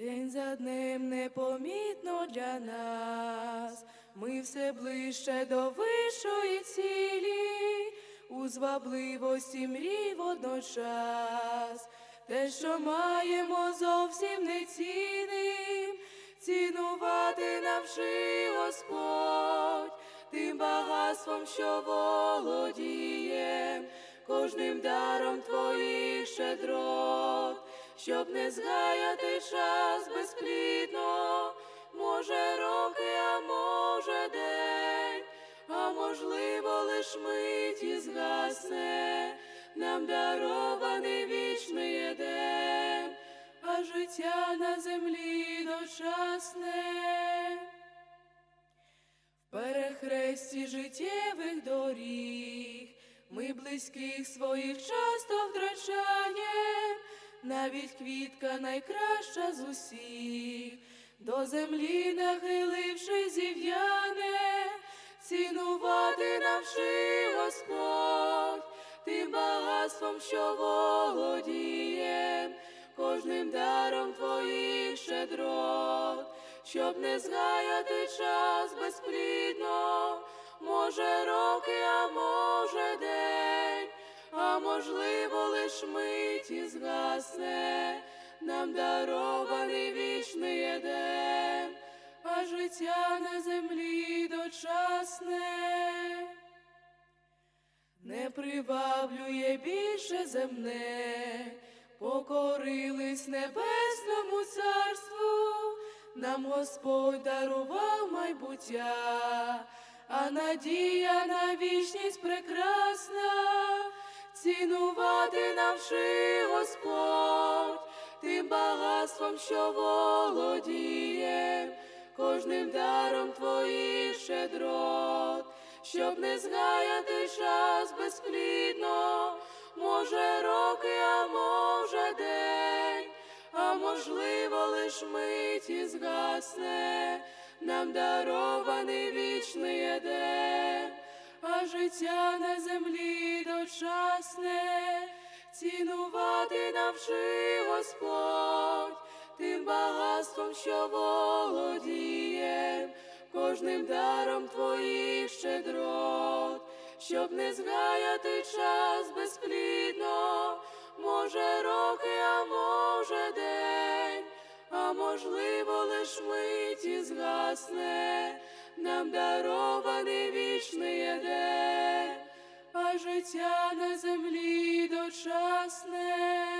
День за днем непомітно для нас, ми все ближче до вищої цілі, у звабливості мрій водночас, те, що маємо, зовсім не ціним, цінувати навчи Господь, тим багатством, що володієм, кожним даром твоїх щедрот щоб не згаяти час безплідно, може роки, а може день, а можливо, лиш миті згасне, нам дарований вічний Едем, а життя на землі дочасне. В перехресті життєвих доріг ми близьких своїх часто втрачаєм, навіть квітка найкраща з усіх, до землі нахиливши зів'яне, цінувати навчи Господь, тим багатством, що володієм, кожним даром твоїх щедрот, щоб не згаяти час безплідно, може роки, а може день, можливо, лиш миті згасне, нам дарований вічний Едем, а життя на землі дочасне. Не приваблює більше земне, покорились небесному царству, нам Господь дарував майбуття, а надія на вічність прекрасна, цінувати навчи Господь, тим багатством, що володієм, кожним даром твоїх щедрот, щоб не згаяти час безплідно, може роки, а може день, а можливо, лиш миті згасне, нам дарований вічний а життя на землі дочасне, цінувати навчи Господь, тим багатством, що володієм, кожним даром твоїх щедрот, щоб не згаяти час безплідно, може роки, а може день, а можливо, лиш миті згасне, нам дарований вічний день, а життя на землі дочасне.